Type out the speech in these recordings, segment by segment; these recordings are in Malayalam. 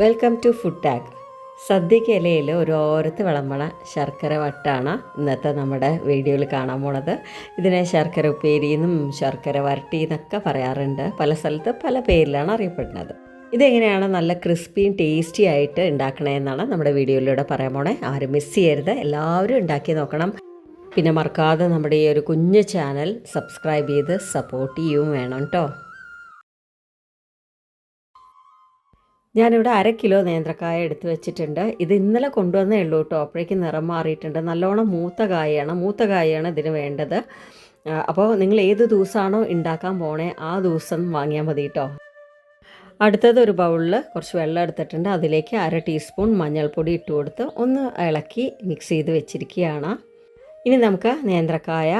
വെൽക്കം ടു ഫുഡ് ടാഗ് സദ്യക്ക് ഇലയിൽ ഒരു ഓരത്ത് വിളമ്പണ ശർക്കര വട്ടാണ് ഇന്നത്തെ നമ്മുടെ വീഡിയോയിൽ കാണാൻ പോണത്. ഇതിനെ ശർക്കര ഉപ്പേരി എന്നും ശർക്കര വരട്ടി എന്നൊക്കെ പറയാറുണ്ട്. പല സ്ഥലത്ത് പല പേരിലാണ് അറിയപ്പെടുന്നത്. ഇതെങ്ങനെയാണ് നല്ല ക്രിസ്പിയും ടേസ്റ്റി ആയിട്ട് ഉണ്ടാക്കണതെന്നാണ് നമ്മുടെ വീഡിയോയിലൂടെ പറയാൻ പോണേ. ആരും മിസ് ചെയ്യരുത്. എല്ലാവരും ഉണ്ടാക്കി നോക്കണം. പിന്നെ മറക്കാതെ നമ്മുടെ ഈ ഒരു കുഞ്ഞു ചാനൽ സബ്സ്ക്രൈബ് ചെയ്ത് സപ്പോർട്ട് ചെയ്യുകയും വേണം കേട്ടോ ഞാനിവിടെ അര കിലോ നേന്ത്രക്കായ എടുത്ത് വെച്ചിട്ടുണ്ട്. ഇത് ഇന്നലെ കൊണ്ടുവന്നേ ഉള്ളൂ കേട്ടോ. അപ്പോഴേക്കും നിറം മാറിയിട്ടുണ്ട്. നല്ലോണം മൂത്ത കായയാണ് മൂത്ത കായയാണ് ഇതിന് വേണ്ടത്. അപ്പോൾ നിങ്ങൾ ഏത് ദിവസമാണോ ഉണ്ടാക്കാൻ പോണേ ആ ദിവസം വാങ്ങിയാൽ മതി കേട്ടോ. അടുത്തത് ഒരു ബൗളിൽ കുറച്ച് വെള്ളം എടുത്തിട്ടുണ്ട്. അതിലേക്ക് അര ടീസ്പൂൺ മഞ്ഞൾപ്പൊടി ഇട്ട് കൊടുത്ത് ഒന്ന് ഇളക്കി മിക്സ് ചെയ്ത് വെച്ചിരിക്കുകയാണ്. ഇനി നമുക്ക് നേന്ത്രക്കായ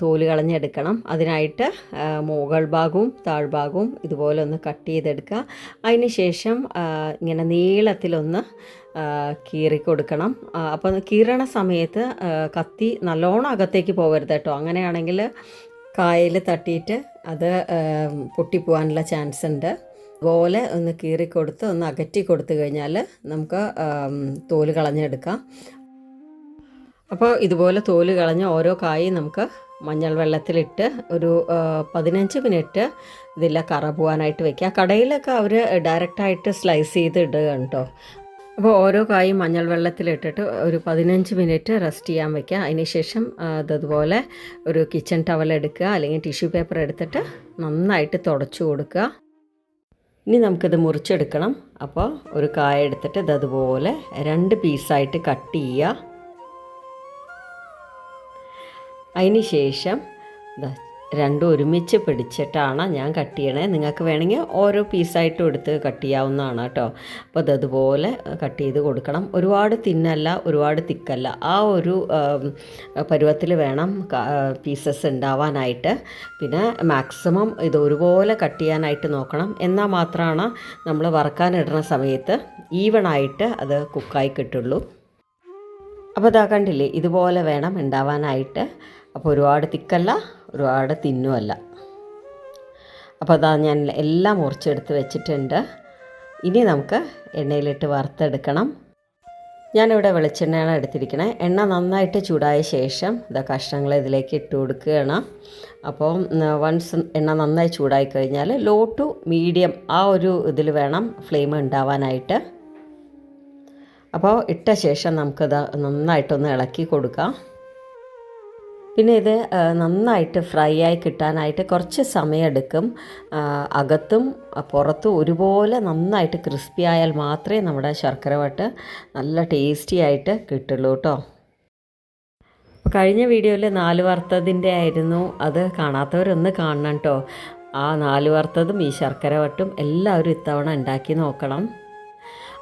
തോൽ കളഞ്ഞെടുക്കണം. അതിനായിട്ട് മുകൾ ഭാഗവും താഴ്ഭാഗവും ഇതുപോലെ ഒന്ന് കട്ട് ചെയ്തെടുക്കുക. അതിന് ശേഷം ഇങ്ങനെ നീളത്തിലൊന്ന് കീറി കൊടുക്കണം. അപ്പോൾ കീറണ സമയത്ത് കത്തി നല്ലോണം അകത്തേക്ക് പോകരുത് കേട്ടോ. അങ്ങനെയാണെങ്കിൽ കായൽ തട്ടിയിട്ട് അത് പൊട്ടിപ്പോവാനുള്ള ചാൻസ് ഉണ്ട്. അതുപോലെ ഒന്ന് കീറി കൊടുത്ത് ഒന്ന് അകറ്റി കൊടുത്തു കഴിഞ്ഞാൽ നമുക്ക് തോൽ കളഞ്ഞെടുക്കാം. അപ്പോൾ ഇതുപോലെ തോൽ കളഞ്ഞ ഓരോ കായും നമുക്ക് മഞ്ഞൾ വെള്ളത്തിലിട്ട് ഒരു പതിനഞ്ച് മിനിറ്റ് ഇതില്ല കറ പോകാനായിട്ട് വെക്കുക. കടയിലൊക്കെ അവർ ഡയറക്റ്റായിട്ട് സ്ലൈസ് ചെയ്ത് ഇടുക കേട്ടോ അപ്പോൾ ഓരോ കായും മഞ്ഞൾ വെള്ളത്തിലിട്ടിട്ട് ഒരു പതിനഞ്ച് മിനിറ്റ് റെസ്റ്റ് ചെയ്യാൻ വെക്കുക. അതിന് ശേഷം അതുപോലെ ഒരു കിച്ചൺ ടവൽ എടുക്കുക. അല്ലെങ്കിൽ ടിഷ്യൂ പേപ്പർ എടുത്തിട്ട് നന്നായിട്ട് തുടച്ചു കൊടുക്കുക. ഇനി നമുക്കിത് മുറിച്ചെടുക്കണം. അപ്പോൾ ഒരു കായ എടുത്തിട്ട് ഇതതുപോലെ രണ്ട് പീസായിട്ട് കട്ട് ചെയ്യുക. അതിന് ശേഷം രണ്ടും ഒരുമിച്ച് പിടിച്ചിട്ടാണ് ഞാൻ കട്ട് ചെയ്യണേ. നിങ്ങൾക്ക് വേണമെങ്കിൽ ഓരോ പീസായിട്ടും എടുത്ത് കട്ട് ചെയ്യാവുന്നതാണ് കേട്ടോ. അപ്പോൾ അതതുപോലെ കട്ട് ചെയ്ത് കൊടുക്കണം. ഒരുപാട് തിന്നല്ല ഒരുപാട് തിക്കല്ല. ആ ഒരു പരുവത്തിൽ വേണം പീസസ് ഉണ്ടാവാനായിട്ട്. പിന്നെ മാക്സിമം ഇത് ഒരുപോലെ കട്ട് ചെയ്യാനായിട്ട് നോക്കണം. എന്നാൽ മാത്രമാണ് നമ്മൾ വറക്കാനിടുന്ന സമയത്ത് ഈവണായിട്ട് അത് കുക്കായി കിട്ടുള്ളൂ. അപ്പോൾ ഇതാ കണ്ടില്ലേ ഇതുപോലെ വേണം ഉണ്ടാവാനായിട്ട്. അപ്പോൾ ഒരുപാട് തിക്കല്ല ഒരുപാട് തിന്നുമല്ല അപ്പോൾ അതാ ഞാൻ എല്ലാം മുറിച്ചെടുത്ത് വെച്ചിട്ടുണ്ട്. ഇനി നമുക്ക് എണ്ണയിലിട്ട് വറുത്തെടുക്കണം. ഞാനിവിടെ വെളിച്ചെണ്ണയാണ് എടുത്തിരിക്കണേ. എണ്ണ നന്നായിട്ട് ചൂടായ ശേഷം ഇതാ കഷ്ണങ്ങൾ ഇതിലേക്ക് ഇട്ട് കൊടുക്കുകയാണ്. അപ്പോൾ വൺസ് എണ്ണ നന്നായി ചൂടായി കഴിഞ്ഞാൽ ലോ ടു മീഡിയം ആ ഒരു ഇതിൽ വേണം ഫ്ലെയിം ഉണ്ടാവാനായിട്ട്. അപ്പോൾ ഇട്ട ശേഷം നമുക്കിത് നന്നായിട്ടൊന്ന് ഇളക്കി കൊടുക്കാം. പിന്നെ ഇത് നന്നായിട്ട് ഫ്രൈ ആയി കിട്ടാനായിട്ട് കുറച്ച് സമയമെടുക്കും. അകത്തും പുറത്തും ഒരുപോലെ നന്നായിട്ട് ക്രിസ്പി ആയാൽ മാത്രമേ നമ്മുടെ ശർക്കര വട്ട് നല്ല ടേസ്റ്റി ആയിട്ട് കിട്ടുള്ളൂ കേട്ടോ. കഴിഞ്ഞ വീഡിയോയിൽ നാല് വറുത്തതിന്റെ ആയിരുന്നു. അത് കാണാത്തവരൊന്ന് കാണണം കേട്ടോ. ആ നാല് വറുത്തതും ഈ ശർക്കര വട്ടും എല്ലാവരും ഇത്തവണ ഉണ്ടാക്കി നോക്കണം.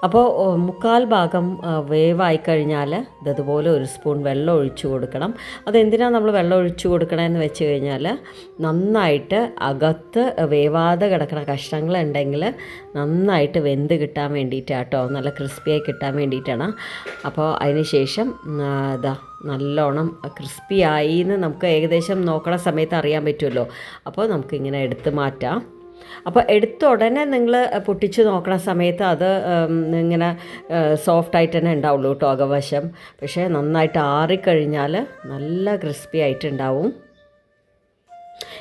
അപ്പോൾ മുക്കാൽ ഭാഗം വേവായി കഴിഞ്ഞാൽ ഇതുപോലെ ഒരു സ്പൂൺ വെള്ളം ഒഴിച്ചു കൊടുക്കണം. അതെന്തിനാണ് നമ്മൾ വെള്ളം ഒഴിച്ചു കൊടുക്കണമെന്ന് വെച്ച് കഴിഞ്ഞാൽ നന്നായിട്ട് അകത്ത് വേവാതെ കിടക്കുന്ന കഷ്ണങ്ങളുണ്ടെങ്കിൽ നന്നായിട്ട് വെന്ത് കിട്ടാൻ വേണ്ടിയിട്ടാണ് കേട്ടോ നല്ല ക്രിസ്പിയായി കിട്ടാൻ വേണ്ടിയിട്ടാണ്. അപ്പോൾ അതിന് ശേഷം ഇതാ നല്ലോണം ക്രിസ്പി ആയി എന്ന് നമുക്ക് ഏകദേശം നോക്കണ സമയത്ത് അറിയാൻ പറ്റുമല്ലോ. അപ്പോൾ നമുക്കിങ്ങനെ എടുത്ത് മാറ്റാം. അപ്പോൾ എടുത്ത ഉടനെ നിങ്ങൾ പൊട്ടിച്ച് നോക്കണ സമയത്ത് അത് ഇങ്ങനെ സോഫ്റ്റായിട്ട് തന്നെ ഉണ്ടാവുള്ളൂ കേട്ടോ അകവശം. പക്ഷേ നന്നായിട്ട് ആറിക്കഴിഞ്ഞാൽ നല്ല ക്രിസ്പി ആയിട്ടുണ്ടാവും.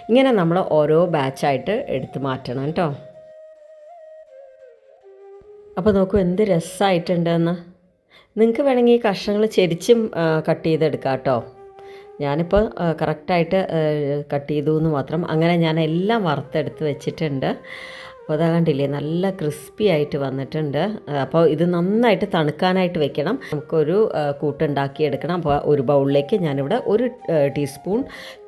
ഇങ്ങനെ നമ്മൾ ഓരോ ബാച്ചായിട്ട് എടുത്ത് മാറ്റണം കേട്ടോ. അപ്പോൾ നോക്കൂ എന്ത് രസമായിട്ടുണ്ടെന്ന് നിങ്ങൾക്ക് വേണമെങ്കിൽ കഷ്ണങ്ങൾ ചെരിച്ചും കട്ട് ചെയ്തെടുക്കാം കേട്ടോ. ഞാനിപ്പോൾ കറക്റ്റായിട്ട് കട്ട് ചെയ്തു എന്ന് മാത്രം. അങ്ങനെ ഞാൻ എല്ലാം വറുത്തെടുത്ത് വെച്ചിട്ടുണ്ട്. അപ്പോൾ കണ്ടില്ലേ നല്ല ക്രിസ്പി ആയിട്ട് വന്നിട്ടുണ്ട്. അപ്പോൾ ഇത് നന്നായിട്ട് തണുക്കാനായിട്ട് വെക്കണം. നമുക്കൊരു കൂട്ടുണ്ടാക്കി എടുക്കണം അപ്പോൾ ഒരു ബൗളിലേക്ക് ഞാനിവിടെ ഒരു ടീസ്പൂൺ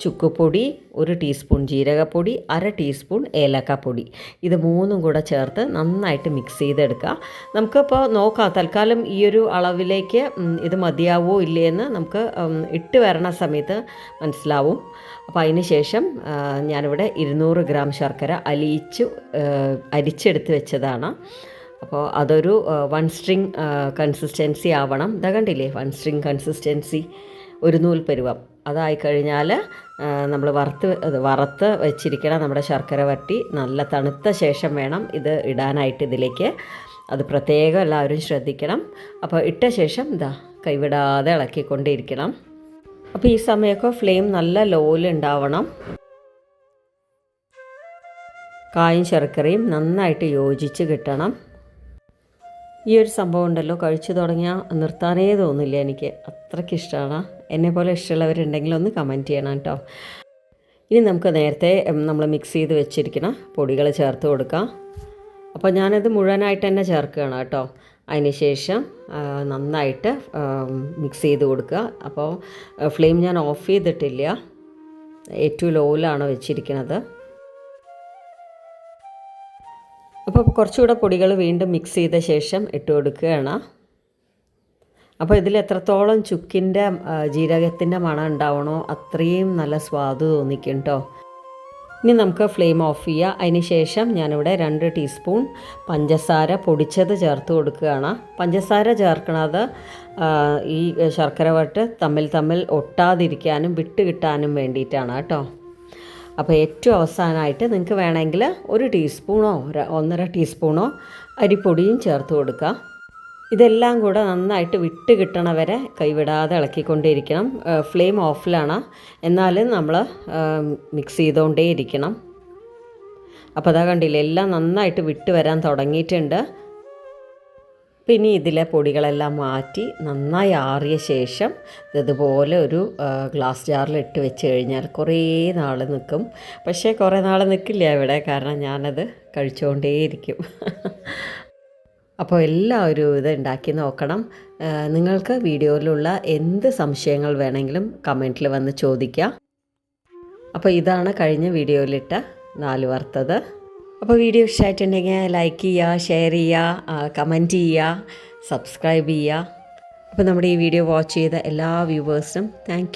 ചുക്കുപൊടി ഒരു ടീസ്പൂൺ ജീരകപ്പൊടി അര ടീസ്പൂൺ ഏലക്കപ്പൊടി. ഇത് മൂന്നും കൂടെ ചേർത്ത് നന്നായിട്ട് മിക്സ് ചെയ്തെടുക്കുക നമുക്കിപ്പോൾ നോക്കാം തൽക്കാലം ഈ ഒരു അളവിലേക്ക് ഇത് മതിയാവോ ഇല്ലേ എന്ന് നമുക്ക് ഇട്ട് വരണ സമയത്ത് മനസ്സിലാവും. അപ്പോൾ അതിന് ശേഷം ഞാനിവിടെ ഇരുന്നൂറ് ഗ്രാം ശർക്കര അലിയിച്ച് അരിച്ചെടുത്ത് വെച്ചതാണ്. അപ്പോൾ അതൊരു വൺ സ്ട്രിങ് കൺസിസ്റ്റൻസി ആവണം. ഇതാ കണ്ടില്ലേ വൺ സ്ട്രിങ് കൺസിസ്റ്റൻസി ഒരു നൂൽ പരുവം. അതായി കഴിഞ്ഞാൽ നമ്മൾ വറുത്ത് വറുത്ത് വെച്ചിരിക്കണം നമ്മുടെ ശർക്കര വട്ടി നല്ല തണുത്ത ശേഷം വേണം ഇത് ഇടാനായിട്ട് ഇതിലേക്ക്. അത് പ്രത്യേകം എല്ലാവരും ശ്രദ്ധിക്കണം. അപ്പോൾ ഇട്ട ശേഷം ഇതാ കൈവിടാതെ ഇളക്കിക്കൊണ്ടിരിക്കണം. അപ്പോൾ ഈ സമയമൊക്കെ ഫ്ലെയിം നല്ല ലോയിൽ ഉണ്ടാവണം. കായും ശർക്കരയും നന്നായിട്ട് യോജിച്ച് കിട്ടണം. ഈ ഒരു സംഭവം ഉണ്ടല്ലോ കഴിച്ചു തുടങ്ങിയാൽ നിർത്താനേ തോന്നില്ല എനിക്ക്. അത്രയ്ക്ക് ഇഷ്ടമാണ്. എന്നെ പോലെ ഇഷ്ടമുള്ളവരുണ്ടെങ്കിൽ ഒന്ന് കമന്റ് ചെയ്യണം കേട്ടോ. ഇനി നമുക്ക് നേരത്തെ നമ്മൾ മിക്സ് ചെയ്ത് വെച്ചിരിക്കുന്ന പൊടികൾ ചേർത്ത് കൊടുക്കാം. അപ്പോൾ ഞാനത് മുഴുവനായിട്ട് തന്നെ ചേർക്കുകയാണ് കേട്ടോ. അതിന് ശേഷം നന്നായിട്ട് മിക്സ് ചെയ്ത് കൊടുക്കുക. അപ്പോൾ ഫ്ലെയിം ഞാൻ ഓഫ് ചെയ്തിട്ടില്ല. ഏറ്റവും ലോയിലാണ് വെച്ചിരിക്കുന്നത് അപ്പോൾ കുറച്ചുകൂടെ പൊടികൾ വീണ്ടും മിക്സ് ചെയ്ത ശേഷം ഇട്ട് കൊടുക്കുകയാണ്. അപ്പോൾ ഇതിൽ എത്രത്തോളം ചുക്കിന്റെ ജീരകത്തിന്റെ മണം ഉണ്ടാവണോ അത്രയും നല്ല സ്വാദ് തോന്നിക്കും കേട്ടോ ഇനി നമുക്ക് ഫ്ലെയിം ഓഫ് ചെയ്യുക അതിന് ശേഷം ഞാനിവിടെ രണ്ട് ടീസ്പൂൺ പഞ്ചസാര പൊടിച്ചത് ചേർത്ത് കൊടുക്കുകയാണ്. പഞ്ചസാര ചേർക്കണത് ഈ ശർക്കര വട്ട് തമ്മിൽ തമ്മിൽ ഒട്ടാതിരിക്കാനും വിട്ട് കിട്ടാനും വേണ്ടിയിട്ടാണ് കേട്ടോ. അപ്പോൾ ഏറ്റവും അവസാനമായിട്ട് നിങ്ങൾക്ക് വേണമെങ്കിൽ ഒരു ടീസ്പൂണോ ഒന്നര ടീസ്പൂണോ അരിപ്പൊടിയും ചേർത്ത് കൊടുക്കുക. ഇതെല്ലാം കൂടെ നന്നായിട്ട് വിട്ട് കിട്ടണ വരെ കൈവിടാതെ ഇളക്കിക്കൊണ്ടേയിരിക്കണം. ഫ്ലെയിം ഓഫിലാണ്. എന്നാലും നമ്മൾ മിക്സ് ചെയ്തുകൊണ്ടേയിരിക്കണം. അപ്പോൾ അതാ കണ്ടില്ല എല്ലാം നന്നായിട്ട് വിട്ട് വരാൻ തുടങ്ങിയിട്ടുണ്ട്. പിന്നെ ഇതിലെ പൊടികളെല്ലാം മാറ്റി നന്നായി ആറിയ ശേഷം ഇതുപോലെ ഒരു ഗ്ലാസ് ജാറിൽ ഇട്ട് വെച്ച് കഴിഞ്ഞാൽ കുറേ നാൾ നിൽക്കും. പക്ഷേ കുറേ നാൾ നിൽക്കില്ല ഇവിടെ കാരണം ഞാനത് കഴിച്ചുകൊണ്ടേയിരിക്കും. അപ്പോൾ എല്ലാവരും ഇത് ഉണ്ടാക്കി നോക്കണം. നിങ്ങൾക്ക് വീഡിയോയിലുള്ള എന്ത് സംശയങ്ങൾ വേണമെങ്കിലും കമന്റിൽ വന്ന് ചോദിക്കാം. അപ്പോൾ ഇതാണ് കഴിഞ്ഞ വീഡിയോയിലിട്ട നാല് വറുത്തത്. അപ്പോൾ വീഡിയോ ഇഷ്ടമായിട്ടുണ്ടെങ്കിൽ ലൈക്ക് ചെയ്യുക ഷെയർ ചെയ്യുക കമന്റ് ചെയ്യുക സബ്സ്ക്രൈബ് ചെയ്യുക. അപ്പോൾ നമ്മുടെ ഈ വീഡിയോ വാച്ച് ചെയ്ത എല്ലാ വ്യൂവേഴ്സിനും താങ്ക്